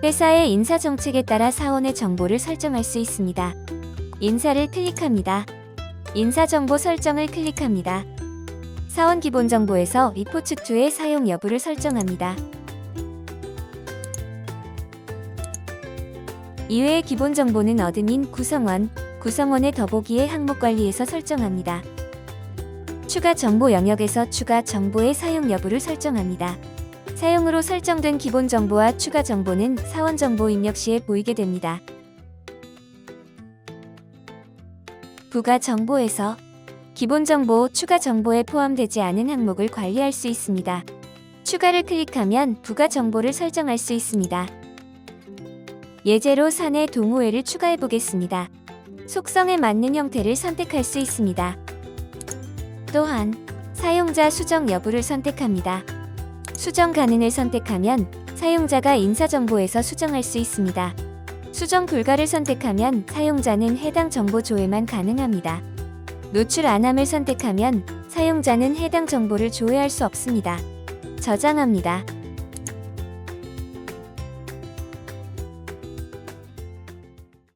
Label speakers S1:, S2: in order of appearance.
S1: 회사의 인사 정책에 따라 사원의 정보를 설정할 수 있습니다. 인사를 클릭합니다. 인사 정보 설정을 클릭합니다. 사원 기본 정보에서 리포트 2의 사용 여부를 설정합니다. 이외의 기본 정보는 어드민, 구성원, 구성원의 더보기의 항목 관리에서 설정합니다. 추가 정보 영역에서 추가 정보의 사용 여부를 설정합니다. 사용으로 설정된 기본 정보와 추가 정보는 사원 정보 입력 시에 보이게 됩니다. 부가 정보에서 기본 정보, 추가 정보에 포함되지 않은 항목을 관리할 수 있습니다. 추가를 클릭하면 부가 정보를 설정할 수 있습니다. 예제로 사내 동호회를 추가해 보겠습니다. 속성에 맞는 형태를 선택할 수 있습니다. 또한 사용자 수정 여부를 선택합니다. 수정 가능을 선택하면 사용자가 인사정보에서 수정할 수 있습니다. 수정 불가를 선택하면 사용자는 해당 정보 조회만 가능합니다. 노출 안함을 선택하면 사용자는 해당 정보를 조회할 수 없습니다. 저장합니다.